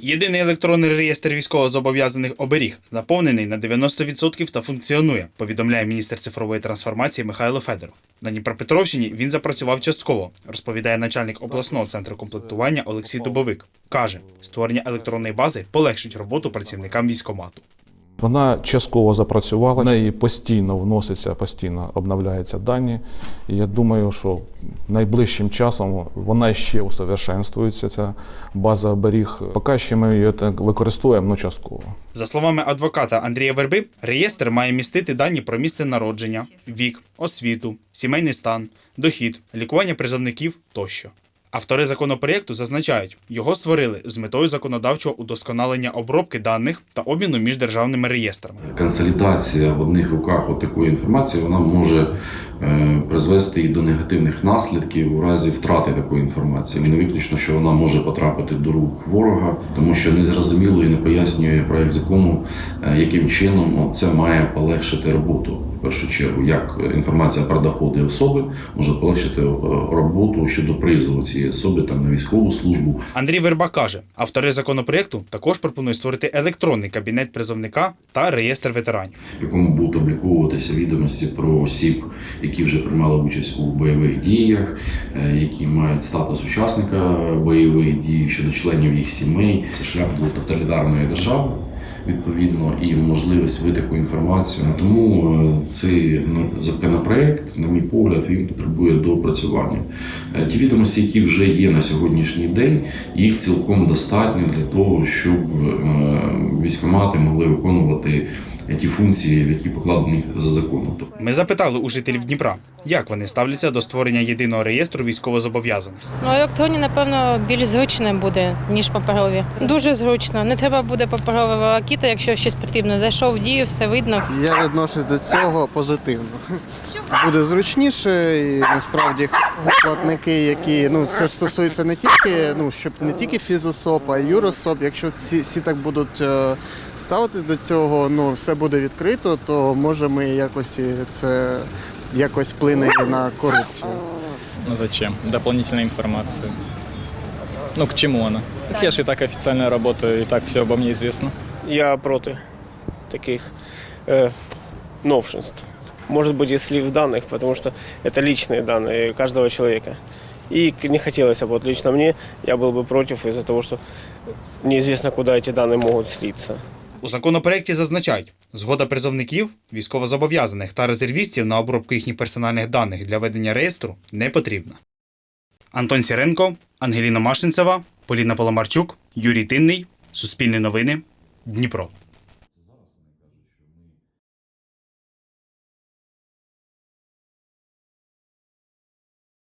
Єдиний електронний реєстр військовозобов'язаних оберіг заповнений на 90% та функціонує, повідомляє міністр цифрової трансформації Михайло Федоров. На Дніпропетровщині він запрацював частково, розповідає начальник обласного центру комплектування Олексій Дубовик. Каже, створення електронної бази полегшить роботу працівникам військомату. Вона частково запрацювала, в неї постійно вноситься, постійно обновляються дані. І я думаю, що найближчим часом вона ще усовершенствується, ця база оберіг. Поки ще ми її так використовуємо, ну частково. За словами адвоката Андрія Верби, реєстр має містити дані про місце народження, вік, освіту, сімейний стан, дохід, лікування призовників тощо. Автори законопроєкту зазначають, його створили з метою законодавчого удосконалення обробки даних та обміну між державними реєстрами. консолідація в одних руках от такої інформації вона може призвести і до негативних наслідків у разі втрати такої інформації. Не виключно, що вона може потрапити до рук ворога, тому що незрозуміло і не пояснює проект закону, е, яким чином це має полегшити роботу. В першу чергу, як інформація про доходи особи може полегшити е, роботу щодо призову цієї особи там на військову службу Андрій Верба каже, автори законопроєкту також пропонують створити електронний кабінет призовника та реєстр ветеранів. в якому будуть обліковуватися відомості про осіб, які вже приймали участь у бойових діях, е, які мають статус учасника бойових дій щодо членів їх сімей. Це шлях до тоталітарної держави. Відповідно, і можливість витоку інформації. Тому е, цей законопроект, на мій погляд, він потребує доопрацювання. Е, Ті відомості, які вже є на сьогоднішній день, їх цілком достатньо для того, щоб військомати могли виконувати ті функції, які покладені за законом. Ми запитали у жителів Дніпра, як вони ставляться до створення єдиного реєстру військовозобов'язаних. Ну, електронні, напевно, більш зручне буде, ніж паперові. Дуже зручно. Не треба буде паперова волокіта, якщо щось потрібно. Зайшов в дію, все видно. Я відношусь до цього позитивно. Буде зручніше і насправді платники, які ну це стосується не тільки ну щоб не тільки фізособ, а й юрособ. Якщо ці всі так будуть е, ставитись до цього, ну все буде відкрито, то може ми якось і це якось вплине на корупцію. Ну зачем? Дополнительная информация. Ну к чему она? Так я же и так официально работаю, и так все обо мне известно. Я проти таких э, новшинств. Может быть, и слив данных, потому что это личные данные каждого человека. И не хотелось бы, вот лично мне, я был бы против из-за того, что неизвестно, куда эти данные могут слиться. У законопроєкті зазначають, згода призовників, військовозобов'язаних та резервістів на обробку їхніх персональних даних для ведення реєстру не потрібна. Антон Сіренко, Ангеліна Машинцева, Поліна Поломарчук, Юрій Тинний, Суспільне новини, Дніпро.